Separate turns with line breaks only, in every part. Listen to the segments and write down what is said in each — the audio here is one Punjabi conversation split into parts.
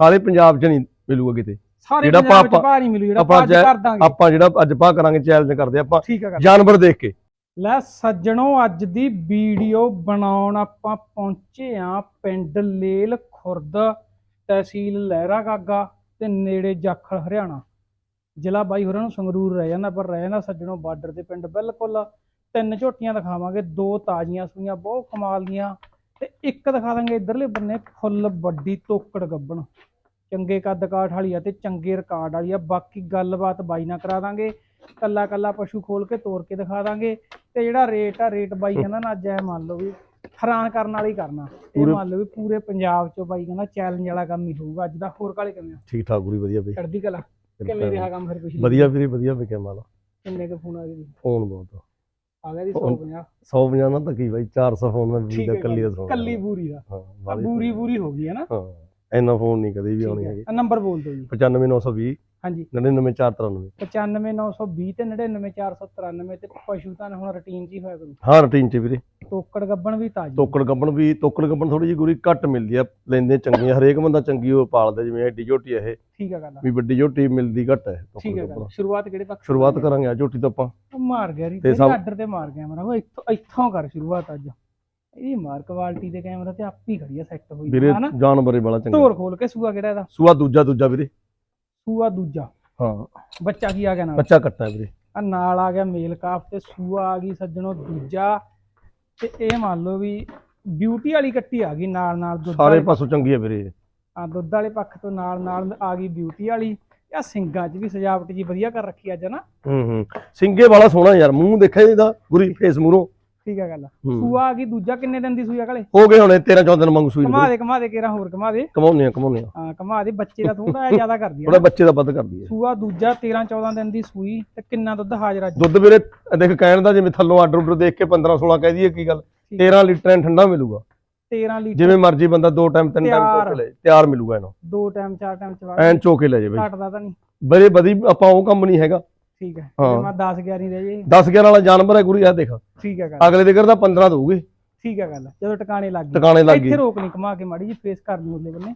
ਸਾਰੇ ਪੰਜਾਬ 'ਚ ਨਹੀਂ ਮਿਲੂਗਾ ਕਿਤੇ।
ਸਾਰੇ
ਜਿਹੜਾ
ਪੰਜਾਬ ਚ
ਆਪਾਂ-
ਭਾਅ ਨਹੀਂ ਮਿਲੂ ਜਿਹੜਾ
ਆਪਾਂ
ਆਪਾਂ ਅੱਜ
ਜੈ-
ਕਰ ਦਾਂਗੇ।
ਆਪਾਂ ਜਿਹੜਾ ਅੱਜ ਪਾ ਕਰਾਂਗੇ ਚੈਲੰਜ ਕਰਦੇ ਆਪਾਂ
ਠੀਕ ਹੈ ਗੱਲ
ਜਾਨਵਰ ਦੇਖ ਕੇ।
ਲੈ ਸੱਜਣੋ ਅੱਜ ਦੀ ਵੀਡੀਓ ਬਣਾਉਣ ਆਪਾਂ ਪਹੁੰਚੇ ਆ ਪਿੰਡ ਲੇਲ ਖੁਰਦ ਤਹਿਸੀਲ ਲਹਿਰਾ ਗਾਗਾ ਤੇ ਨੇੜੇ ਜਾਖਲ ਹਰਿਆਣਾ। ਜ਼ਿਲ੍ਹਾ ਬਾਈ ਹੋਰਾਂ ਨੂੰ ਸੰਗਰੂਰ ਰਹਿ ਜਾਂਦਾ ਪਰ ਰਹਿ ਜਾਂਦਾ ਸੱਜਣੋ ਬਾਰਡਰ ਦੇ ਪਿੰਡ ਬਿਲਕੁਲ। ਤਿੰਨ ਝੋਟੀਆਂ ਦਿਖਾਵਾਂਗੇ ਦੋ ਤਾਜ਼ੀਆਂ ਸੂਈਆਂ ਬਹੁਤ ਕਮਾਲ ਦੀਆਂ। ਤੇ ਇੱਕ ਦਿਖਾ ਦਾਂਗੇ ਇਧਰਲੇ ਬੰਨੇ ਫੁੱਲ ਵੱਡੀ ਤੋਕੜ ਗੱਬਣ। ਚੰਗੇ ਕੱਦ ਕਾਠ ਵਾਲੀ ਆ ਤੇ ਚੰਗੇ ਰਿਕਾਰਡ ਵਾਲੀ ਆ। ਬਾਕੀ ਗੱਲਬਾਤ ਬਾਈ ਨਾਲ ਕਰਾ ਦਾਂਗੇ। ਕੱਲਾ ਕੱਲਾ ਪਸ਼ੂ ਖੋਲ ਕੇ ਤੋੜ ਕੇ ਦਿਖਾ ਦਾਂਗੇ। ਤੇ ਜਿਹੜਾ ਰੇਟ ਆ ਰੇਟ ਬਾਈ ਕਹਿੰਦਾ ਨਾ ਅੱਜ ਐ ਮੰਨ ਲਓ ਵੀ ਹੈਰਾਨ ਕਰਨ ਵਾਲਾ ਕਰਨਾ। ਇਹ ਮੰਨ ਲਓ ਵੀ ਪੂਰੇ ਪੰਜਾਬ ਚੋਂ ਬਾਈ ਕਹਿੰਦਾ ਚੈਲੰਜ ਵਾਲਾ ਕੰਮ ਹੀ ਹੋਊਗਾ। ਅੱਜ ਦਾ ਹੋਰ ਕਾਲੇ ਕਿਵੇਂ?
ਠੀਕ ਠਾਕ ਪੂਰੀ ਵਧੀਆ ਬਈ।
ਚੜ੍ਹਦੀ ਕਲਾ। ਕਿਵੇਂ ਰਿਹਾ ਕੰਮ ਫਿਰ ਪਿਛਲੀ
ਵਧੀਆ ਵੀਰੇ? ਵਧੀਆ ਵਿਕਿਆ ਮਾਲ।
ਕਿੰਨੇ ਕੁ ਫੋਨ ਆ ਗਏ?
ਫੋਨ ਬਹੁਤ
ਆ। ਗਿਆ ਜੀ
ਫੋਨ-
150
150 ਨਾ ਤਾਂ ਕੀ ਬਾਈ 400 ਫੋਨ ਮੈਂ
ਹੈ
ਕੱਲੀ ਦਾ
ਕੱਲੀ ਬੂਰੀ ਦਾ।
ਹਾਂ
ਬੂਰੀ ਬੂਰੀ ਹੋ ਗਈ ਹੈ ਨਾ?
ਹਾਂ। ਇੰਨਾ ਫੋਨ ਨਹੀਂ ਕਦੇ ਵੀ ਆਉਣੀ ਹੈਗੀ।
ਨੰਬਰ ਬੋਲ ਦਿਓ ਜੀ।
95920
ਹਾਂਜੀ।
99493
95920 ਤੇ 99493 ਤੇ ਪਸ਼ੂ ਤਾਂ ਹੁਣ ਰੁਟੀਨ 'ਚ ਹੀ ਹੋਇਆ ਕਰੂ
ਹਾਂ ਰੂਟੀਨ ਚ ਵੀਰੇ।
ਤੋਕੜ ਗੱਬਣ ਵੀ ਤਾਜੀ।
ਤੋਕੜ ਗੱਬਣ ਵੀ ਤੋਕੜ ਗੱਬਣ ਥੋੜੀ ਜਿਹੀ ਗੁਰੀ ਘੱਟ ਮਿਲਦੀ ਆ ਲੈਂਦੇ ਚੰਗੀ ਆ ਹਰੇਕ ਬੰਦਾ ਚੰਗੀ ਉਹ ਪਾਲਦਾ ਜਿਵੇਂ ਐਡੀ ਝੋਟੀ ਆ ਇਹ।
ਠੀਕ ਹੈ ਗੱਲ
ਵੀ ਵੱਡੀ ਝੋਟੀ ਮਿਲਦੀ ਘੱਟ ਹੈ
ਠੀਕ
ਗੱਬਣ।
ਗੱਲ। ਸ਼ੁਰੂਆਤ ਕਿਹੜੇ ਪੱਖ
ਸ਼ੁਰੂਆਤ
ਕਰਾਂਗੇ?
ਆ ਝੋਟੀ ਤੋਂ ਆਪਾਂ।
ਮਾਰ ਗਿਆ ਰੀ।
ਤੇ
ਆਰਡਰ ਤੇ ਮਾਰ ਗਿਆ ਮੇਰਾ ਉਹ ਇੱਥੋਂ ਇੱਥੋਂ ਕਰ ਸ਼ੁਰੂਆਤ ਅੱਜ। ਇਹਦੀ ਮਾਰ ਕੁਆਲਿਟੀ ਦੇ ਕੈਮਰਾ ਤੇ ਆਪੀ ਖੜੀ ਆ ਸੈੱਟ ਹੋਈ
ਵੀਰੇ
ਹਨਾ?
ਜਾਨਵਰੇ ਵਾਲਾ ਚੰਗਾ।
ਧੋਰ ਖੋਲ ਕੇ ਸੂਆ ਕਿਹੜਾ ਇਹਦਾ?
ਸੂਆ ਦੂਜਾ ਦੂਜਾ ਵੀਰੇ।
ਸੂਆ ਦੂਜਾ।
ਹਾਂ।
ਬੱਚਾ ਕੀ ਆ ਗਿਆ ਨਾਲ?
ਬੱਚਾ ਕੱਟਾ ਹੈ ਵੀਰੇ।
ਆ ਨਾਲ ਆ ਗਿਆ ਮੇਲ ਕਾਫ ਤੇ ਸੂਆ ਆ ਗਈ ਸੱਜਣੋ ਦੂਜਾ। ਤੇ ਇਹ ਮੰਨ ਲਓ ਵੀ ਬਿਊਟੀ ਵਾਲੀ ਕੱਟੀ ਆ ਗਈ ਨਾਲ ਨਾਲ ਦੁੱਧ
ਸਾਰੇ
ਵਾਲੇ।
ਪਾਸੋਂ ਚੰਗੀ ਆ ਵੀਰੇ
ਆ ਦੁੱਧ ਵਾਲੇ ਪੱਖ ਤੋਂ ਨਾਲ ਨਾਲ ਆ ਗਈ ਬਿਊਟੀ ਵਾਲੀ। ਆ ਸਿੰਗਾਂ 'ਚ ਵੀ ਸਜਾਵਟ ਜੀ ਵਧੀਆ ਕਰ ਰੱਖੀ ਅੱਜ ਨਾ
ਹੂੰ ਹੂੰ। ਸਿੰਗੇ ਵਾਲਾ ਸੋਹਣਾ ਯਾਰ ਮੂੰਹ ਦੇਖਿਆ ਇਹਦਾ? ਗੁਰੀ ਫੇਸ ਮੂਰੋਂ
ਠੀਕ ਆ ਗੱਲ
ਹੂੰ।
ਸੂਆ ਆ ਗਈ ਦੂਜਾ ਕਿੰਨੇ ਦਿਨ ਦੀ ਸੂਈ ਆ ਕਾਲੇ?
ਹੋ ਗਏ ਹੁਣੇ 13 14 ਦਿਨ ਮੰਗੂ ਸੂਈ ਨੂੰ
ਕਮਾ ਦੇ ਕਮਾ ਦੇ ਕੇਰਾ ਹੋਰ ਕਮਾ ਦੇ।
ਕਮਾਉਨੇ ਆ ਕਮਾਉਨੇ ਆ।
ਹਾਂ ਕਮਾ ਦੇ ਬੱਚੇ ਦਾ ਥੋੜਾ ਜਿਹਾ ਜ਼ਿਆਦਾ ਕਰਦੀ ਆ
ਥੋੜਾ ਬੱਚੇ ਦਾ ਵੱਧ ਕਰਦੀ ਹੈ
ਸੂਆ ਦੂਜਾ 13 14 ਦਿਨ ਦੀ ਸੂਈ ਤੇ ਕਿੰਨਾ ਦੁੱਧ ਹਾਜ਼ਰ ਅੱਜ?
ਦੁੱਧ ਵੀਰੇ ਦੇਖ ਕਹਿਣ ਦਾ ਜਿਵੇਂ ਥੱਲੋਂ ਆਰਡਰ ਆਰਡਰ ਦੇਖ ਕੇ 15 16 ਕਹਿ ਦਈਏ ਕੀ ਗੱਲ। 13 ਲੀਟਰ ਐਂ ਠੰਡਾ ਮਿਲੂਗਾ।
13 ਲੀਟਰ।
ਜਿਵੇਂ ਮਰਜ਼ੀ ਬੰਦਾ ਦੋ ਟਾਈਮ ਤਿੰਨ ਟਾਈਮ
ਤਿਆਰ।
ਚੋ ਕੇ ਲੈ ਤਿਆਰ ਮਿਲੂਗਾ ਇਹਨੂੰ।
ਦੋ ਟਾਈਮ ਚਾਰ ਟਾਈਮ ਚਵਾ
ਐਨ ਚੋ ਕੇ ਲੈ ਜੇ ਬਈ
ਘਟਦਾ ਤਾਂ ਨਹੀਂ।
ਬੜੇ ਵਧੀ ਆਪਾਂ ਉਹ ਕੰਮ ਨਹੀਂ ਹੈਗਾ।
ਠੀਕ ਹੈ।
ਹਾਂ।
ਜੇ ਮੈਂ 10 11 ਰਹਿ ਜੇ
10 11 ਵਾਲਾ ਜਾਨਵਰ ਹੈ ਗੁਰੀ ਆ ਦੇਖ।
ਠੀਕ ਹੈ ਗੱਲ।
ਅਗਲੇ ਦੇ ਕਰਦਾ 15 ਦਊਗੇ
ਠੀਕ ਹੈ ਗੱਲ। ਜਦੋਂ ਟਿਕਾਣੇ ਲੱਗ ਗਏ।
ਟਿਕਾਣੇ ਲੱਗ
ਇੱਥੇ
ਗਏ।
ਰੋਕ ਨਹੀਂ ਕਮਾ ਕੇ ਮਾੜੀ ਜੀ ਫੇਸ ਕਰ ਲਈ ਉਹਦੇ ਬੰਨੇ।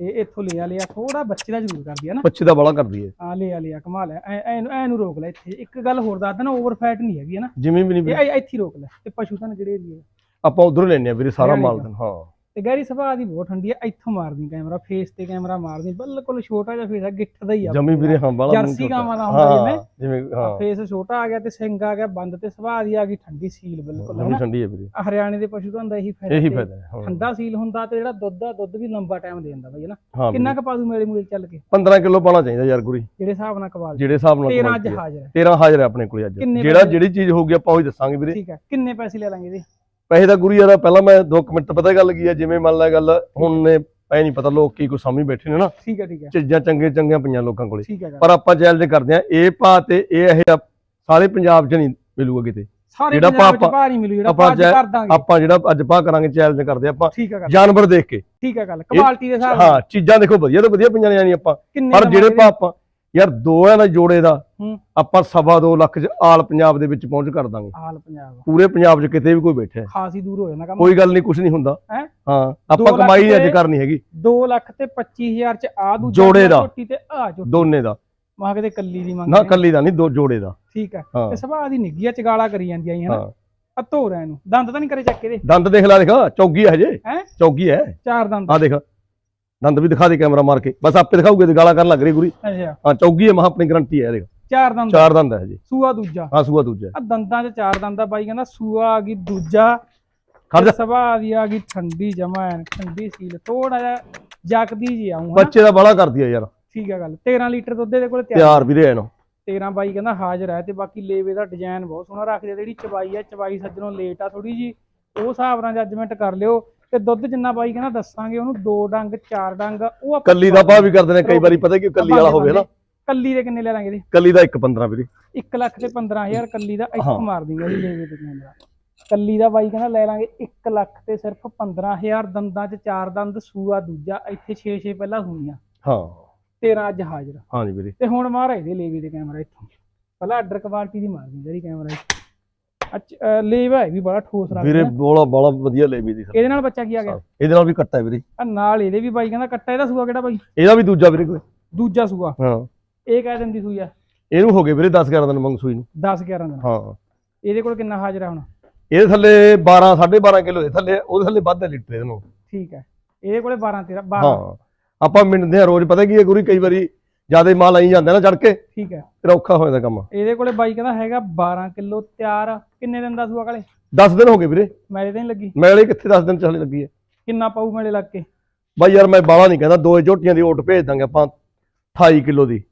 ਇਹ ਇੱਥੋਂ ਲਿਆ ਲਿਆ ਥੋੜਾ ਬੱਚੇ ਦਾ ਜ਼ਰੂਰ ਕਰਦੀ ਹੈ ਨਾ।
ਬੱਚੇ ਦਾ ਬੜਾ ਕਰਦੀ ਹੈ।
ਆ ਲਿਆ ਲਿਆ ਕਮਾ ਲੈ ਐ ਐ ਨੂੰ- ਐ ਨੂੰ ਰੋਕ ਲੈ ਇੱਥੇ। ਇੱਕ ਗੱਲ ਹੋਰ ਦੱਸ ਦੇਣਾ ਓਵਰ ਫੈਟ ਨਹੀਂ ਹੈਗੀ ਹੈ ਨਾ।
ਜਿਵੇਂ ਵੀ
ਇਹ
ਨਹੀਂ
ਐ- ਇੱਥੇ ਹੀ ਰੋਕ ਲੈ। ਤੇ ਪਸ਼ੂ ਤਾਂ ਜਿਹੜੇ ਏਰੀਏ
ਆਪਾਂ ਉਧਰੋਂ ਲੈਣੇ ਆ ਵੀਰੇ ਸਾਰਾ ਮਾਲ
ਦਾ।
ਦਿਨ ਹਾਂ।
ਤੇ ਗਹਿਰੀ ਸੁਭਾਅ ਦੀ ਬਹੁਤ ਠੰਡੀ ਹੈ ਇੱਥੋਂ ਮਾਰਦੀ ਕੈਮਰਾ ਫੇਸ ਤੇ ਕੈਮਰਾ ਮਾਰਦੀ ਬਿਲਕੁਲ ਛੋਟਾ ਜਿਹਾ ਫੇਸ ਹੈ ਗਿੱਠ ਦਾ ਹੀ ਆ
ਜਮੀ ਵੀਰੇ ਹਾਂ ਬਾਲਾ
ਜਰਸੀ ਗਾਵਾਂ ਦਾ ਹੁੰਦਾ ਜਿਵੇਂ।
ਜਿਵੇਂ ਹਾਂ।
ਫੇਸ ਛੋਟਾ ਆ ਗਿਆ ਤੇ ਸਿੰਘ ਆ ਗਿਆ ਬੰਦ ਤੇ ਸੁਭਾਅ ਦੀ ਆ ਗਈ ਠੰਡੀ ਸੀਲ ਬਿਲਕੁਲ
ਜਮੀ ਠੰਡੀ ਹੈ ਵੀਰੇ।
ਹਰਿਆਣੇ ਦੇ ਪਸ਼ੂ ਤਾਂ ਹੁੰਦਾ ਇਹੀ ਫਾਇਦਾ
ਇਹੀ ਫਾਇਦਾ ਹੈ ਹਾਂ।
ਠੰਡਾ ਸੀਲ ਹੁੰਦਾ ਤੇ ਜਿਹੜਾ ਦੁੱਧ ਆ ਦੁੱਧ ਵੀ ਲੰਬਾ ਟਾਈਮ ਦੇ ਜਾਂਦਾ ਬਾਈ ਹਨਾ?
ਹਾਂ
ਕਿੰਨਾ ਕੁ ਪਾਦੂ ਮੇਰੇ ਮੂਲੇ ਚੱਲ ਕੇ?
15 ਕਿਲੋ ਪਾਣਾ ਚਾਹੀਦਾ ਯਾਰ ਗੁਰੀ।
ਜਿਹੜੇ ਹਿਸਾਬ ਨਾਲ ਕਵਾਲ
ਜਿਹੜੇ ਹਿਸਾਬ ਨਾਲ
13 ਅੱਜ
ਹੈ।
ਹਾਜ਼ਰ ਹੈ।
13 ਹਾਜ਼ਰ ਹੈ ਆਪਣੇ ਕੋਲੇ ਅੱਜ। ਜਿਹੜਾ? ਜਿਹੜੀ ਚੀਜ਼ ਹੋਊਗੀ ਆਪਾਂ ਉਹੀ ਦੱਸਾਂਗੇ ਵੀਰੇ।
ਠੀਕ ਹੈ ਕਿੰਨੇ ਪੈਸੇ ਲੈ ਲਾਂਗੇ ਇਹਦੇ?
ਪੈਸੇ ਦਾ ਗੁਰੀ ਯਾਰ ਪਹਿਲਾਂ ਮੈਂ 2 ਮਿੰਟ ਪਤਾ ਗੱਲ ਕੀ ਆ ਜਿਵੇਂ ਮੰਨ ਲੈ ਗੱਲ ਹੁਣ ਨੇ ਐ ਨਹੀਂ ਪਤਾ ਲੋਕ ਕੀ ਕੁਝ ਸਮਝ ਬੈਠੇ ਨੇ ਨਾ।
ਠੀਕ ਹੈ ਠੀਕ ਹੈ
ਚੀਜ਼ਾਂ ਚੰਗੇ ਚੰਗੀਆਂ ਪਈਆਂ ਲੋਕਾਂ ਕੋਲੇ। ਪਰ ਆਪਾਂ ਚੈਲੰਜ ਕਰਦੇ ਆ ਇਹ ਭਾ ਤੇ ਇਹ ਇਹ ਸਾਰੇ ਪੰਜਾਬ 'ਚ ਨਹੀਂ ਮਿਲੂਗਾ ਕਿਤੇ। ਜਿਹੜਾ ਆਪਾਂ-
ਨਹੀਂ ਮਿਲੂ ਜਿਹੜਾ
ਆਪਾਂ
ਕਰ ਦਾਂਗੇ।
ਆਪਾਂ ਜਿਹੜਾ ਅੱਜ ਪਾ ਕਰਾਂਗੇ ਚੈਲੰਜ ਕਰਦੇ ਆਪਾਂ ਜਾਨਵਰ ਦੇਖ ਕੇ।
ਠੀਕ ਹੈ ਗੱਲ। ਕੁਆਲਿਟੀ ਦੇ ਹਿਸਾਬ
ਹਾਂ ਚੀਜ਼ਾਂ ਦੇਖੋ ਵਧੀਆ ਤੋਂ ਵਧੀਆ ਪਈਆਂ ਨੇ ਯਾਨੀ ਆਪਾਂ। ਪਰ ਜਿਹੜੇ ਭਾ ਆਪਾਂ ਯਾਰ ਦੋ ਆ ਨਾ ਜੋੜੇ ਦਾ
ਹੂੰ।
ਆਪਾਂ ਸਵਾ ਦੋ ਲੱਖ 'ਚ ਆਲ ਪੰਜਾਬ ਦੇ ਵਿੱਚ ਪਹੁੰਚ ਕਰ ਦਾਂਗੇ।
ਹਾਲ ਪੰਜਾਬ।
ਪੂਰੇ ਪੰਜਾਬ 'ਚ ਕਿਤੇ ਵੀ ਕੋਈ ਬੈਠਾ ਹੈ।
ਖਾਸੀ ਦੂਰ ਹੋ ਜਾਂਦਾ ਕੰਮ।
ਕੋਈ ਗੱਲ ਨਹੀਂ ਕੁਝ ਨਹੀਂ ਹੁੰਦਾ।
ਹੈਂ?
ਹਾਂ
ਦੋ
ਆਪਾਂ
ਲੱਖ
ਕਮਾਈ ਅੱਜ
ਤੇ-
ਕਰਨੀ ਹੈਗੀ।
2 ਲੱਖ ਤੇ 25000 ਚ ਆ ਦੂਜਾ
ਜੋੜੇ ਦਾ।
ਝੋਟੀ ਤੇ ਆ ਝੋਟੀ
ਦੋਨੇ ਦਾ।
ਮਾਂ ਕਿਤੇ ਕੱਲੀ ਦੀ ਮੰਗ
ਨਾ ਕੱਲੀ ਦਾ ਨਹੀਂ ਦੋ ਜੋੜੇ ਦਾ।
ਠੀਕ ਹੈ।
ਹਾਂ।
ਤੇ ਸੁਭਾਅ ਦੀ ਨਿੱਗੀ ਆ ਚਗਾਲਾ ਕਰੀ ਜਾਂਦੀ ਆਈ ਹਨਾ?
ਹਾਂ
ਰਿਆ ਇਹਨੂੰ ਦੰਦ ਤਾਂ ਨਹੀਂ ਕਰੇ ਚੱਕ ਇਹਦੇ
ਦੰਦ ਦੇਖ ਲੈ ਦੇਖ ਚੌਗੀ ਹੈ ਹਜੇ।
ਹੈਂ?
ਚੌਗੀ ਹੈ।
ਚਾਰ ਦੰਦ।
ਆ ਦੇਖ। ਦੰਦ ਵੀ ਦਿਖਾ ਦੇ ਕੈਮਰਾ ਮਾਰ ਕੇ। ਬਸ ਆਪੇ ਦਿਖਾਉਗੇ ਤੇ ਗਾਲਾਂ ਕਰਨ ਲੱਗ ਰਹੀ ਗੁਰੀ।
ਅੱਛਾ।
ਹਾਂ ਚੌਗੀ ਹੈ ਮਹਾ ਆਪਣੀ ਗਰੰਟੀ ਹੈ ਦੇਖ।
ਚਾਰ ਦੰਦ।
ਚਾਰ ਦੰਦ ਹੈ ਹਜੇ
ਸੂਆ ਦੂਜਾ।
ਹਾਂ ਸੂਆ ਦੂਜਾ।
ਆ ਦੰਦਾਂ 'ਚ ਚਾਰ ਦੰਦ ਆ ਬਾਈ ਕਹਿੰਦਾ ਸੂਆ ਆ ਗਈ ਦੂਜਾ।
ਖੜ ਜਾ।
ਸੁਭਾਅ ਦੀ ਆ ਗਈ ਠੰਡੀ ਜਮਾ ਠੰਡੀ ਸੀਲ। ਥੋੜਾ ਜਿਹਾ ਜਗਦੀ ਜੀ ਆਉਂ
ਬੱਚੇ ਦਾ ਬੜਾ ਕਰਦੀ ਹੈ ਯਾਰ।
ਠੀਕ ਹੈ ਗੱਲ। 13 ਲੀਟਰ ਦੁੱਧ ਦੇ ਕੋਲ ਤਿਆਰ
ਵੀਰੇ ਇਹਨੂੰ
13 ਬਾਈ ਕਹਿੰਦਾ ਹਾਜ਼ਰ ਹੈ ਤੇ ਬਾਕੀ ਲੇਵੇ ਦਾ ਡਿਜ਼ਾਈਨ ਬਹੁਤ ਸੋਹਣਾ ਰੱਖਦੇ ਆ। ਜਿਹੜੀ ਚਵਾਈ ਆ ਚਵਾਈ ਸੱਜਣੋਂ ਲੇਟ ਆ ਥੋੜੀ ਜੀ। ਉਹ ਹਿਸਾਬ ਨਾਲ ਜੱਜਮੈਂਟ ਕਰ ਲਿਓ। ਤੇ ਦੁੱਧ ਜਿੰਨਾ ਬਾਈ ਕਹਿੰਦਾ ਦੱਸਾਂਗੇ ਉਹਨੂੰ ਦੋ ਡੰਗ ਚਾਰ ਡੰਗ ਉਹ ਆਪਾਂ
ਕੱਲੀ ਦਾ ਭਾਅ ਵੀ ਕਰਦੇ ਨੇ ਕਈ ਵਾਰੀ ਪਤਾ ਕਿ ਕੱਲੀ ਵਾਲਾ ਹੋਵੇ ਨਾ।
ਕੱਲੀ ਦੇ ਕਿੰਨੇ ਲੈ ਲਾਂਗੇ ਇਹਦੇ
ਕੱਲੀ ਦਾ 1 15 ਵੀਰੇ।
1 ਲੱਖ ਤੇ 15000 ਕੱਲੀ ਦਾ। ਇੱਕ ਮਾਰ ਦਿੰਗੇ ਜੀ ਲੇਵੇ ਤੇ ਕੈਮਰਾ ਕੱਲੀ ਦਾ ਬਾਈ ਕਹਿੰਦਾ ਲੈ ਲਾਂਗੇ 1 ਲੱਖ ਤੇ ਸਿਰਫ 15000 ਦੰਦਾਂ 'ਚ ਚਾਰ ਦੰਦ ਸੂਆ ਦੂਜਾ ਇੱਥੇ 6-6 ਪਹਿਲਾਂ ਹੋਣੀਆਂ
ਹਾਂ।
13 ਅੱਜ ਹਾਜ਼ਰ।
ਹਾਂ ਜੀ ਵੀਰੇ।
ਤੇ ਹੁਣ ਮਾਰ ਇਹਦੇ ਲੇਵੇ ਦੇ ਕੈਮਰਾ ਇੱਥੋਂ। ਪਹਿਲਾਂ ਆਰਡਰ ਕੁਆਲਿਟੀ ਦੀ ਮਾਰ ਦਿੰਦੇ ਜੀ ਕੈਮਰਾ ਅੱਛਾ ਲੇਵਾ ਹੈ ਵੀ ਬੜਾ ਠੋਸ ਰੱਖਦਾ।
ਵੀਰੇ ਬੋਲਾ ਬੋਲਾ ਵਧੀਆ ਲੈ ਵੀ ਦੀ
ਇਹਦੇ ਨਾਲ ਬੱਚਾ ਕੀ ਆ ਗਿਆ?
ਇਹਦੇ ਨਾਲ ਵੀ ਕੱਟਾ ਹੈ ਵੀਰੇ।
ਆ ਨਾਲ ਇਹਦੇ ਵੀ ਬਾਈ ਕਹਿੰਦਾ ਕੱਟਾ ਇਹਦਾ ਸੂਆ ਕਿਹੜਾ ਬਾਈ?
ਇਹਦਾ ਵੀ ਦੂਜਾ ਵੀਰੇ ਕੋਈ।
ਦੂਜਾ ਸੂਆ।
ਹਾਂ।
ਇਹ ਕਹਿ ਦਿੰਦੀ ਸੂਈ ਆ।
ਇਹਨੂੰ ਹੋ ਗਏ ਵੀਰੇ 10 11 ਦਿਨ ਮੰਗ ਸੂਈ ਨੂੰ।
10 11 ਦਿਨ।
ਹਾਂ।
ਇਹਦੇ ਕੋਲ ਕਿੰਨਾ ਹਾਜ਼ਰ ਆ ਹੁਣ?
ਇਹਦੇ ਥੱਲੇ 12 12.5 ਕਿਲੋ ਦੇ ਥੱਲੇ ਉਹਦੇ ਥੱਲੇ ਵੱਧ ਹੈ ਲੀਟਰ ਇਹਦੇ ਨੂੰ
ਠੀਕ ਹੈ। ਇਹਦੇ ਕੋਲੇ 12 13 12
ਹਾਂ। ਆਪਾਂ ਮਿੰਟਦੇ ਆ ਰੋਜ਼ ਪਤਾ ਕੀ ਹੈ ਗੁਰੀ ਕਈ ਵਾਰੀ ਜਿਆਦੇ ਮਾਲ ਆਈ ਜਾਂਦਾ ਨਾ ਚੜ ਕੇ
ਠੀਕ ਹੈ।
ਫਿਰ ਔਖਾ ਹੋ ਜਾਂਦਾ ਕੰਮ।
ਇਹਦੇ ਕੋਲੇ ਬਾਈ ਕਹਿੰਦਾ ਹੈਗਾ 12 ਕਿਲੋ ਤਿਆਰ। ਕਿੰਨੇ ਦਿਨ ਦਾ ਸੂਆ ਕਾਲੇ?
10 ਦਿਨ ਹੋ ਗਏ ਵੀਰੇ।
ਮੈਲੇ ਤਾਂ ਨਹੀਂ ਲੱਗੀ?
ਮੈਲੇ ਕਿੱਥੇ 10 ਦਿਨ ਚੱਲੇ ਲੱਗੀ ਹੈ।
ਕਿੰਨਾ ਪਾਊ ਮੈਲੇ ਲੱਗ ਕੇ?
ਬਾਈ ਯਾਰ ਮੈਂ ਬਾਲਾ ਨਹੀਂ ਕਹਿੰਦਾ ਦੋ ਝੋਟੀਆਂ ਦੀ ਓਟ ਭੇਜ ਦਾਂਗੇ ਆਪਾਂ 28 ਕਿਲੋ ਦੀ।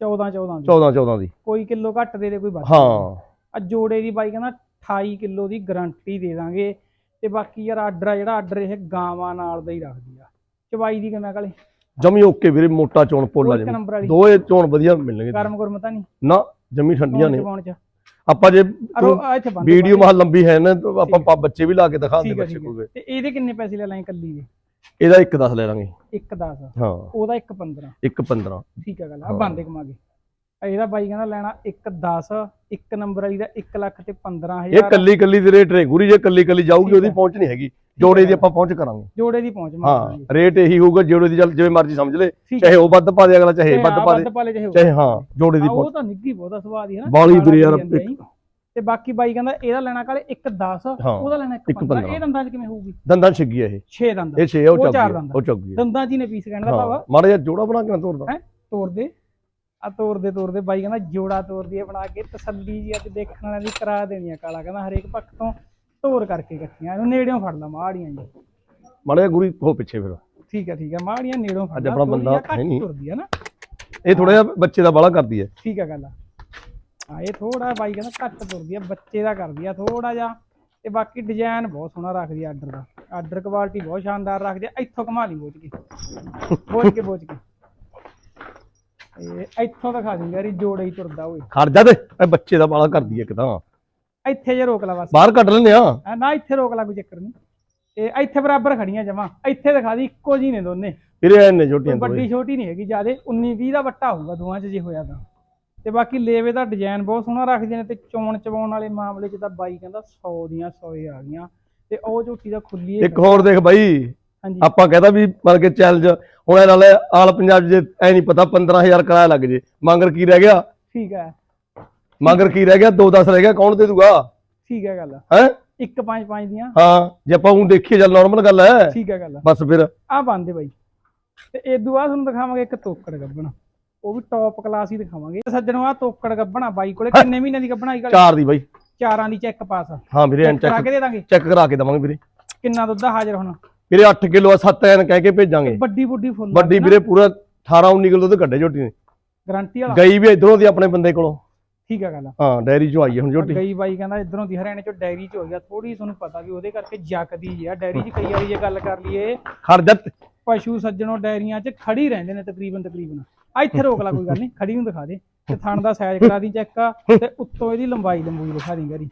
14 14 ਦੀ।
14 14 ਦੀ।
ਕੋਈ ਕਿਲੋ ਘੱਟ ਦੇ ਦੇ ਕੋਈ ਵੱਧ
ਹਾਂ।
ਆ ਜੋੜੇ ਦੀ ਬਾਈ ਕਹਿੰਦਾ 28 ਕਿਲੋ ਦੀ ਗਾਰੰਟੀ ਦੇ ਦਾਂਗੇ। ਤੇ ਬਾਕੀ ਯਾਰ ਆਰਡਰ ਆ ਜਿਹੜਾ ਆਰਡਰ ਇਹ ਗਾਵਾਂ ਨਾਲ ਦਾ ਹੀ ਰੱਖਦੀ ਆ। ਚਵਾਈ ਦੀ ਕਿਵੇਂ ਕਾਲੇ?
ਜਮੀ ਓਕੇ ਵੀਰੇ ਮੋਟਾ ਚੋਣ ਪੋਲਾ
ਇੱਕ
ਜਮੀ।
ਨੰਬਰ ਵਾਲੀ।
ਦੋਏ ਚੋਣ ਵਧੀਆ ਮਿਲਣਗੇ
ਗਰਮ ਗੁਰਮ ਤਾਂ ਨਹੀਂ।
ਨਾ ਜਮੀ ਠੰਡੀਆਂ ਨੇ।
ਪਾਉਣ ਚ?
ਆਪਾਂ ਜੇ
ਅਰੋ ਆ ਇੱਥੇ ਬੰਦ
ਵੀਡੀਓ ਮਹਾ ਲੰਬੀ ਹੈ ਨਾ ਤਾਂ ਆਪਾਂ ਪਾ- ਬੱਚੇ ਵੀ ਲਾ ਕੇ ਦਿਖਾ ਦੇ
ਠੀਕ ਹੈ,
ਬੱਚੇ
ਠੀਕ
ਕੋਲ
ਤੇ ਇਹਦੇ ਕਿੰਨੇ ਪੈਸੇ ਲੈ ਲਾਂ ਕੱਲੀ ਦੇ?
ਇਹਦਾ ਇੱਕ 10 ਲੈ ਲਾਂਗੇ।
ਇੱਕ 10
ਹਾਂ।
ਉਹਦਾ ਇੱਕ 15
ਇੱਕ 15
ਠੀਕ ਆ ਗੱਲ ਆ
ਹਾਂ।
ਬੰਦੇ ਕਮਾਗੇ। ਇਹਦਾ ਬਾਈ ਕਹਿੰਦਾ ਲੈਣਾ ਇੱਕ 10 ਇੱਕ ਨੰਬਰ ਵਾਲੀ ਦਾ 1 ਲੱਖ ਤੇ 15000
ਇਹ ਕੱਲੀ ਕੱਲੀ ਦੀ ਰੇਟ ਰੇਗੂਰੀ ਜੇ ਕੱਲੀ ਕੱਲੀ ਜਾਊਗੀ
ਠੀਕ
ਉਹਦੀ
ਹੈ।
ਪਹੁੰਚ ਨਹੀਂ ਹੈਗੀ। ਜੋੜੇ ਦੀ ਆਪਾਂ ਪਹੁੰਚ ਕਰਾਂਗੇ।
ਜੋੜੇ ਦੀ ਪਹੁੰਚ
ਹਾਂ ਰੇਟ ਇਹੀ ਹੋਊਗਾ ਜੋੜੇ ਦੀ ਚੱਲ ਜਿਵੇਂ ਮਰਜ਼ੀ ਸਮਝ ਲੈ ਚਾਹੇ ਉਹ ਵੱਧ ਪਾ ਦੇ ਅਗਲਾ ਚਾਹੇ ਵੱਧ ਪਾ ਦੇ
ਚਾਹੇ
ਹਾਂ ਜੋੜੇ ਦੀ
ਆ, ਉਹ
ਪਹੁੰਚ
ਤਾਂ ਨਿੱਗੀ ਬਹੁਤਾ ਸਵਾਦ ਹੀ ਹੈ ਨਾ
ਬਾਲੀ ਵੀਰੇ ਯਾਰ।
ਤੇ ਬਾਕੀ ਬਾਈ ਕਹਿੰਦਾ ਇਹਦਾ ਲੈਣਾ ਕਾਲੇ ਇੱਕ 10
ਹਾਂ,
ਉਹਦਾ ਲੈਣਾ ਇੱਕ
ਇੱਕ
15
15
ਇਹ ਦੰਦਾਂ 'ਚ ਕਿਵੇਂ ਹੋਊਗੀ?
ਦੰਦਾਂ ਛਿੱਗੀ ਇਹ।
6 ਦੰਦ।
ਇਹ 6 ਉਹ
ਦੰਦ।
ਉਹ ਚੱਕ ਗਈ
ਦੰਦਾਂ 'ਚ ਹੀ ਨੇ ਪੀਸ ਕਹਿਣ ਦਾ ਭਾਵਾ।
ਹਾਂ ਮਾੜਾ ਜਿਹਾ ਜੋੜਾ ਬਣਾ ਕੇ ਨਾ ਤੋੜਦਾ
ਤੋੜਦੇ ਆ ਤੋੜਦੇ ਤੋੜਦੇ ਬਾਈ ਕਹਿੰਦਾ ਜੋੜਾ ਤੋੜਦੀ ਹੈ ਬਣਾ ਕੇ ਤਸੱਲੀ ਜੀ ਅੱਜ ਦੇਖਣ ਵਾਲਿਆਂ ਦੀ ਕਰਾ ਦੇਣੀ ਆ ਕਾਲਾ। ਕਹਿੰਦਾ ਹਰੇਕ ਪੱਖ ਤੋਂ ਤੋੜ ਕਰਕੇ ਇਕੱਠੀਆਂ ਇਹਨੂੰ ਨੇੜਿਓਂ ਫੜ ਲਾ ਮਾੜੀਆਂ ਜੀ
ਮਾੜਾ ਗੁਰੀ ਹੋ ਪਿੱਛੇ ਫਿਰ।
ਠੀਕ ਹੈ ਠੀਕ ਹੈ ਮਾੜੀਆਂ ਨੇੜੋਂ ਫੜ
ਅੱਜ
ਲਾ,
ਆਪਣਾ
ਥੋੜ੍ਹੀ
ਬੰਦਾ
ਜਿਹੀ ਘੱਟ
ਹੈ ਨਹੀਂ।
ਤੁਰਦੀ ਹੈ ਨਾ।
ਇਹ ਥੋੜਾ ਜਿਹਾ ਬੱਚੇ ਦਾ ਬਾਲਾ ਕਰਦੀ ਹੈ।
ਠੀਕ ਹੈ ਗੱਲ ਆ। ਹਾਂ ਇਹ ਥੋੜਾ ਬਾਈ ਕਹਿੰਦਾ ਘੱਟ ਤੁਰਦੀ ਆ ਬੱਚੇ ਦਾ ਕਰਦੀ ਆ ਥੋੜਾ ਜਿਹਾ। ਤੇ ਬਾਕੀ ਡਿਜ਼ਾਈਨ ਬਹੁਤ ਸੋਹਣਾ ਰੱਖਦੀ ਆ ਆਰਡਰ ਦਾ। ਆਰਡਰ ਕੁਆਲਿਟੀ ਬਹੁਤ ਸ਼ਾਨਦਾਰ ਰੱਖਦੀ ਆ ਇੱਥੋਂ ਕਮਾ ਲਈ ਬੋਝ ਕੇ। ਬੋਝ ਕੇ ਬੋਝ ਕੇ। ਇਹ ਇੱਥੋਂ ਦਿਖਾ ਦਿੰਦੀ ਯਾਰੀ ਜੋੜੇ ਹੀ ਤੁਰਦਾ ਓਏ
ਖੜ ਜਾ ਤੇ ਇਹ ਬੱਚੇ ਦਾ ਬਾਲਾ ਕਰਦੀ ਹੈ ਇੱਕ ਤਾਂ।
ਇੱਥੇ ਜੇ ਰੋਕ ਲਾ ਬਸ।
ਬਾਹਰ ਕੱਢ ਲੈਂਦੇ ਆ।
ਨਾ ਇੱਥੇ ਰੋਕ ਲਾ ਕੋਈ ਚੱਕਰ ਨਹੀਂ। ਇਹ ਇੱਥੇ ਬਰਾਬਰ ਖੜੀਆਂ ਜਮਾ। ਇੱਥੇ ਦਿਖਾ ਦੀ ਇੱਕੋ ਜੀ ਨੇ ਦੋਨੇ।
ਵੀਰੇ ਐਨੇ ਛੋਟੀਆਂ
ਕੋਈ ਵੱਡੀ। ਛੋਟੀ ਨਹੀਂ ਹੈਗੀ ਜਿਆਦੇ 19 20 ਦਾ ਵੱਟਾ ਹੋਊਗਾ ਦੋਵਾਂ 'ਚ ਜੇ ਹੋਇਆ ਤਾਂ। ਤੇ ਬਾਕੀ ਲੇਵੇ ਦਾ ਡਿਜ਼ਾਈਨ ਬਹੁਤ ਸੋਹਣਾ ਰੱਖਦੇ ਨੇ ਤੇ ਚੋਣ ਚਵਾਉਣ ਵਾਲੇ ਮਾਮਲੇ 'ਚ ਤਾਂ ਬਾਈ ਕਹਿੰਦਾ 100 ਦੀਆਂ 100 ਹੀ ਆ ਗਈਆਂ। ਤੇ ਉਹ ਝੋਟੀ ਦਾ ਖੁੱਲੀ
ਇੱਕ ਹੋਰ ਦੇਖ ਬਾਈ।
ਹਾਂਜੀ।
ਆਪਾਂ ਕਹਦਾ ਵੀ ਮਤਲਬ ਕਿ ਚੈਲੰਜ ਹੁਣ ਇਹ ਨਾਲੇ ਆਲ ਪੰਜਾਬ 'ਚ ਜੇ ਐ ਨਹੀਂ ਪਤਾ 15000 ਕਿਰਾਇਆ ਲੱਗ ਜੇ। ਮੰਗਰ ਕੀ ਰਹਿ ਗਿਆ?
ਠੀਕ ਹੈ।
ਮੰਗਰ ਕੀ ਰਹਿ ਗਿਆ? 2-10 ਰਹਿ ਗਿਆ। ਕੌਣ ਦੇ ਦੂਗਾ?
ਠੀਕ ਹੈ ਗੱਲ।
ਹੈ?
ਇੱਕ ਪੰਜ ਪੰਜ ਦੀਆਂ।
ਹਾਂ ਜੇ ਆਪਾਂ ਉਹ ਦੇਖੀਏ ਚੱਲ ਨਾਰਮਲ ਗੱਲ ਹੈ।
ਠੀਕ ਹੈ ਗੱਲ।
ਬਸ ਫਿਰ।
ਆ ਬੰਦੇ ਬਾਈ। ਤੇ ਇਦੋਂ ਬਾਅਦ ਤੁਹਾਨੂੰ ਦਿਖਾਵਾਂਗੇ ਇੱਕ ਤੋਕੜ ਗੱਬਣਾ। ਉਹ ਵੀ ਟੌਪ ਕਲਾਸ ਹੀ ਦਿਖਾਵਾਂਗੇ। ਸੱਜਣੋ ਆ ਤੋਕੜ ਗੱਬਣਾ ਬਾਈ ਕੋਲੇ। ਕਿੰਨੇ ਮਹੀਨੇ ਦੀ ਗੱਬਣਾ ਆਈ ਗੱਲ
ਚਾਰ ਦੀ ਬਾਈ।
ਚਾਰਾਂ ਦੀ ਚੈੱਕ ਪਾਸ
ਹਾਂ ਵੀਰੇ ਐਨ
ਕਰਾ
ਚੈੱਕ
ਕੇ ਦੇ ਦਾਂਗੇ?
ਚੈੱਕ ਕਰਾ ਕੇ ਦਵਾਂਗੇ ਵੀਰੇ।
ਕਿੰਨਾ ਦੁੱਧ ਆ ਹਾਜ਼ਰ ਹੁਣ?
ਵੀਰੇ 8 ਕਿਲੋ ਆ 7 ਐਨ ਕਹਿ ਕੇ ਭੇਜਾਂਗੇ।
ਵੱਡੀ ਵੱਡੀ ਫੁੱਲ
ਵੱਡੀ ਵੀਰੇ ਪੂਰਾ 18 19 ਕਿਲੋ ਦੁੱਧ ਕੱਢੇ ਝੋਟੀ ਨੇ।
ਗਾਰੰਟੀ ਵਾਲਾ।
ਗਈ ਵੀ ਇਧਰੋਂ ਦੀ ਆਪਣੇ ਬੰਦੇ ਕੋਲੋਂ।
ਠੀਕ ਹੈ ਗੱਲ? ਆ
ਹਾਂ ਡੈਰੀ ਚੋਂ ਆਈ ਹੈ ਹੁਣ ਝੋਟੀ
ਗਈ ਬਾਈ ਕਹਿੰਦਾ ਇਧਰੋਂ ਦੀ ਹਰਿਆਣੇ ਚੋਂ ਡੈਰੀ ਚ ਹੋ ਗਿਆ ਥੋੜੀ ਤੁਹਾਨੂੰ ਪਤਾ ਵੀ ਉਹਦੇ ਕਰਕੇ ਜੱਕਦੀ ਆ। ਡੈਰੀ ਚ ਕਈ ਵਾਰੀ ਜੇ ਗੱਲ ਕਰ ਲਈਏ
ਖੜ ਜਾ। ਤੇ।
ਪਸ਼ੂ ਸੱਜਣੋਂ ਡੈਰੀਆਂ 'ਚ ਖੜੀ ਰਹਿੰਦੇ ਨੇ ਤਕਰੀਬਨ ਤਕਰੀਬਨ। ਆ ਇੱਥੇ ਰੋਕ ਲਾ ਕੋਈ ਗੱਲ ਨਹੀਂ ਖੜੀ ਨੂੰ ਦਿਖਾ ਦੇ। ਤੇ ਥਣ ਦਾ ਸਾਈਜ਼ ਕਰਾ ਦੀ ਚੈੱਕ ਤੇ ਉੱਤੋਂ ਇਹਦੀ ਲੰਬਾਈ ਲੰਬੂਈ ਦਿਖਾ ਦੀ ਗਰੀ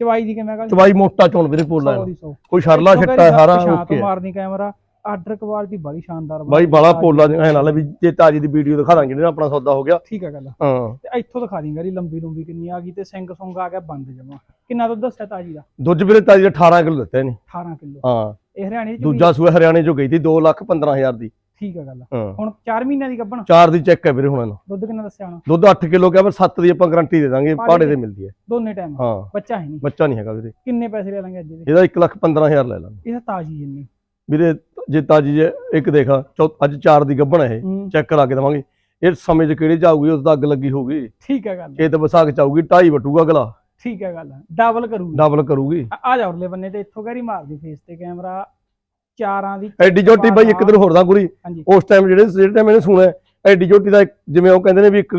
ਚਵਾਈ ਦੀ ਕਿਵੇਂ ਗੱਲ?
ਚਵਾਈ ਮੋਟਾ ਚੋਣ ਵੀਰੇ ਪੋਲਾ
100 ਦੀ 100
ਕੋਈ ਸ਼ਰਲਾ ਛੱਟਾ ਸਾਰਾ
ਤੋਂ
ਓਕੇ
ਮਾਰਨੀ ਕੈਮਰਾ ਆਰਡਰ ਕੁਆਲਿਟੀ ਬੜੀ ਸ਼ਾਨਦਾਰ
ਬਾਈ ਬਾਲਾ ਪੋਲਾ ਐ ਨਾਲ ਵੀ ਜੇ ਤਾਜੀ ਦੀ ਵੀਡੀਓ ਦਿਖਾ ਦਾਂਗੇ ਜਿਹੜਾ ਆਪਣਾ ਸੌਦਾ ਹੋ ਗਿਆ।
ਠੀਕ ਹੈ ਗੱਲ।
ਹਾਂ।
ਤੇ ਇੱਥੋਂ ਦਿਖਾ ਦੀ ਗਰੀ ਲੰਬੀ ਲੰਬੀ ਕਿੰਨੀ ਆ ਗਈ ਤੇ ਸਿੰਘ ਸੁੰਗ ਆ ਗਿਆ ਬੰਦ ਜਮਾ। ਕਿੰਨਾ ਦੁੱਧ ਦੱਸਿਆ ਤਾਜੀ ਦਾ?
ਦੁੱਧ ਵੀਰੇ ਤਾਜੀ ਦਾ 18 ਕਿਲੋ ਦਿੱਤਾ ਇਹਨੇ।
18 ਕਿਲੋ।
ਹਾਂ।
ਇਹ ਹਰਿਆਣੇ 'ਚ
ਦੂਜਾ ਸੂਆ ਹਰਿਆਣੇ ਚੋਂ ਗਈ ਸੀ 2 ਲੱਖ 15000 ਦੀ।
ਠੀਕ ਹੈ ਗੱਲ। ਹੁਣ 4 ਮਹੀਨਿਆਂ ਦੀ ਗੱਭਣ?
ਚਾਰ ਦੀ ਚੈੱਕ ਹੈ ਵੀਰੇ ਹੁਣ ਇਹਨੂੰ।
ਦੁੱਧ ਕਿੰਨਾ ਦੱਸਿਆ ਹੁਣ?
ਦੁੱਧ 8 ਕਿਲੋ ਕਿਹਾ ਪਰ 7 ਦੀ ਆਪਾਂ ਗਾਰੰਟੀ ਦੇ ਦਾਂਗੇ
ਪਾੜੇ ਤੇ।
ਮਿਲਦੀ ਹੈ।
ਦੋਨੇ ਟਾਈਮ
ਹਾਂ।
ਬੱਚਾ ਹੈ ਨਹੀਂ।
ਬੱਚਾ ਨਹੀਂ ਹੈਗਾ ਵੀਰੇ।
ਕਿੰਨੇ ਪੈਸੇ ਲੈ ਲਾਂਗੇ ਅੱਜ ਦੇ?
ਇਹਦਾ 1 ਲੱਖ 15000 ਲੈ ਲਾਂਗੇ।
ਇਹ ਤਾਂ ਤਾਜੀ ਜਿੰਨੀ।
ਵੀਰੇ ਜੇ ਤਾਜੀ ਜੇ ਇੱਕ ਦੇਖਾ ਅੱਜ ਚਾਰ ਦੀ ਗੱਭਣ ਹੈ। ਚੈੱਕ ਕਰਾ ਕੇ ਦਵਾਂਗੇ। ਇਹ ਸਮੇਂ 'ਚ ਕਿਹੜੇ ਚ ਆਊਗੀ ਉਸ ਦਾ ਅੱਗ ਲੱਗੀ ਹੋਊਗੀ।
ਠੀਕ ਹੈ ਗੱਲ।
ਇਹ ਤਾਂ ਵਿਸਾਖ ਚ ਆਊਗੀ ਢਾਈ ਵਟੂਗਾ ਅਗਲਾ।
ਠੀਕ ਹੈ ਗੱਲ ਡਬਲ ਕਰੂਗੀ।
ਡਬਲ ਕਰੂਗੀ।
ਆ- ਜਾ ਉਰਲੇ ਬੰਨੇ ਤੇ ਇੱਥੋਂ ਗੈਰੀ ਮਾਰਦੀ ਫੇਸ ਤੇ ਕੈਮਰਾ ਚਾਰਾਂ ਦੀ
ਐਡੀ ਝੋਟੀ ਬਾਈ ਇੱਕ ਦਿਨ ਹੋਰ ਦਾ ਗੁਰੀ ਉਸ ਟਾਈਮ ਜਿਹੜੇ ਜਿਹੜੇ ਟਾਈਮ ਇਹਨੇ ਸੁਣਿਆ ਐਡੀ ਝੋਟੀ ਦਾ ਜਿਵੇਂ ਉਹ ਕਹਿੰਦੇ ਨੇ ਵੀ ਇੱਕ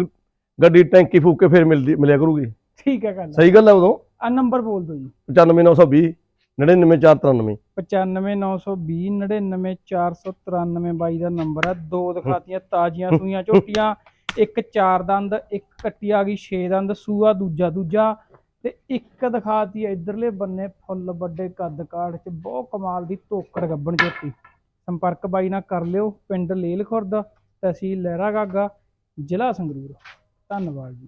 ਗੱਡੀ ਟੈਂਕੀ ਫੂਕ ਕੇ ਫਿਰ ਮਿਲਦੀ ਮਿਲਿਆ ਕਰੂਗੀ।
ਠੀਕ ਹੈ ਗੱਲ।
ਸਹੀ ਗੱਲ ਹੈ ਉਦੋਂ।
ਆ ਨੰਬਰ ਬੋਲ ਦਿਓ ਜੀ।
95920 99493
95920 ਬਾਈ ਦਾ ਨੰਬਰ ਹੈ। ਦੋ ਦਿਖਾਤੀਆਂ, ਤਾਜ਼ੀਆਂ ਸੂਈਆਂ ਝੋਟੀਆਂ। ਇੱਕ ਚਾਰ ਦੰਦ, ਇੱਕ ਕੱਟੀ ਆ ਗਈ 6 ਦੰਦ, ਸੂਆ ਦੂਜਾ ਦੂਜਾ। ਤੇ ਇੱਕ ਦਿਖਾਤੀ ਹੈ ਇਧਰਲੇ ਬੰਨੇ ਫੁੱਲ ਵੱਡੇ ਕੱਦ ਕਾੜ ਚ। ਬਹੁਤ ਕਮਾਲ ਦੀ ਤੋਕੜ ਗੱਬਣ ਝੋਟੀ। ਸੰਪਰਕ ਬਾਈ ਨਾਲ ਕਰ ਲਿਓ। ਪਿੰਡ ਲੇਲ ਖੁਰਦ ਤਹਿਸੀਲ ਲਹਿਰਾ ਗਾਗਾ ਜ਼ਿਲ੍ਹਾ ਸੰਗਰੂਰ। ਧੰਨਵਾਦ ਜੀ।